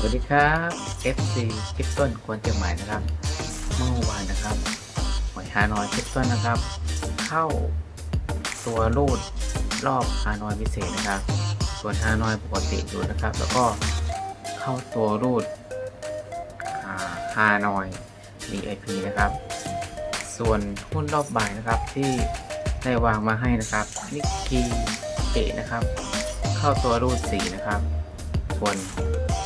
สวัสดีครับ FC คลิปต้นควรเชียงใหม่นะครับ เมื่อวานนะครับหอยฮานอยคลิปต้นนะครับ เข้าตัวรูดรอบฮานอยพิเศษนะครับ ส่วนฮานอยปกติอยู่นะครับ แล้วก็เข้าตัวรูดฮานอย VIP นะครับ ส่วนหุ้นรอบบ่ายนะครับที่ได้วางมาให้นะครับนิกกี้เอนะครับ เข้าตัวรูด4นะครับ ส่วน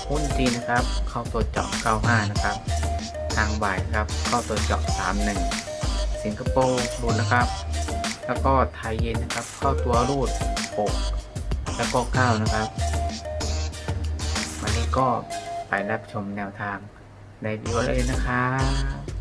หุ้นจีนนะครับ เข้าตัวเจาะ 95 นะครับ ทางบ่ายครับ เข้าตัวเจาะ 31 สิงคโปร์รูดนะครับ แล้วก็ไทยเย็นนะครับ เข้าตัวรูด 6 แล้วก็ 9 นะครับ วันนี้ก็ไปรับชมแนวทางในวิดีโอเลยนะครับ